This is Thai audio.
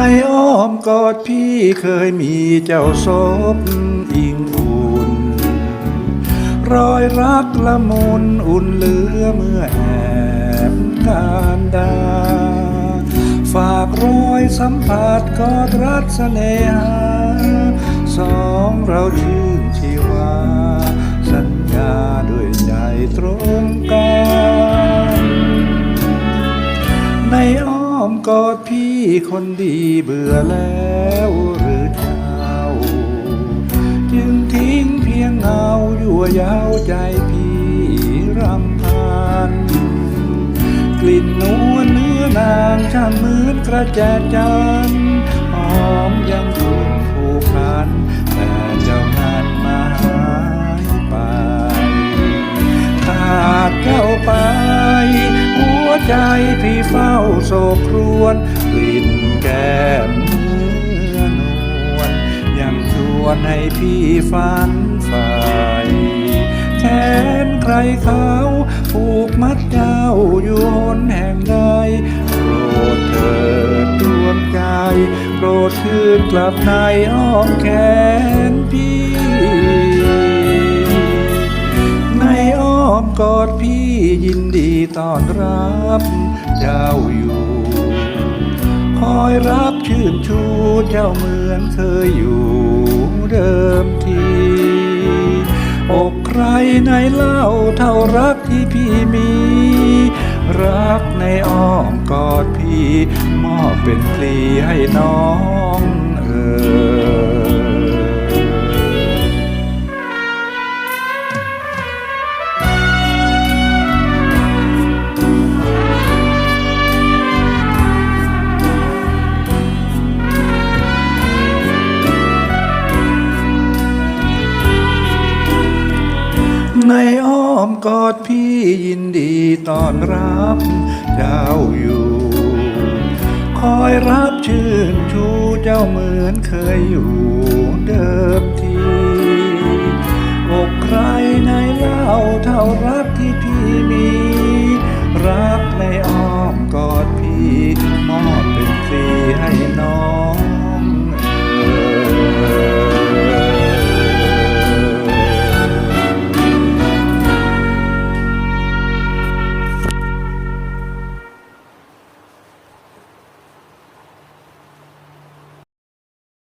ในอ้อมกอดพี่เคยมีเจ้าศพอิงอุ่น รอยรักละมุนอุ่นเหลือเมื่อแอบการดา ฝากรอยสัมผัสกอดรัดเสน่หาสองเราชื่นชีวา สัญญาด้วยใจตรงกันในอ้อมกอดพี่ คนดีเบื่อแล้วหรือเจ้า จึงทิ้งเพียงเงายั่วยาวใจพี่รำพัน กลิ่นนวลเนื้อนางช่างเหมือนกระแจจันหอมยังถูกผูกพันแต่ ใจพี่เฝ้าโศกครวญกลิ่นแก้มเมื่อนวลยังชวนให้พี่ฝันใฝ่แขนใครเขาผูกมัดเจ้าอยู่หนแห่งใดโปรดเถิดดวงใจโปรดคืนกลับในอ้อมแขน กอดพี่ยินดีต้อนรับเจ้าอยู่ คอยรับชื่นชูเจ้าเหมือนเคยอยู่เดิมทีอกใครในเล่าเท่ารักที่พี่มี รักในอ้อมกอดพี่ มอบเป็นพลีให้น้อง กอดพี่ยินดีต้อนรับเจ้าอยู่ คอยรับชื่นชูเจ้าเหมือนเคยอยู่เดิมที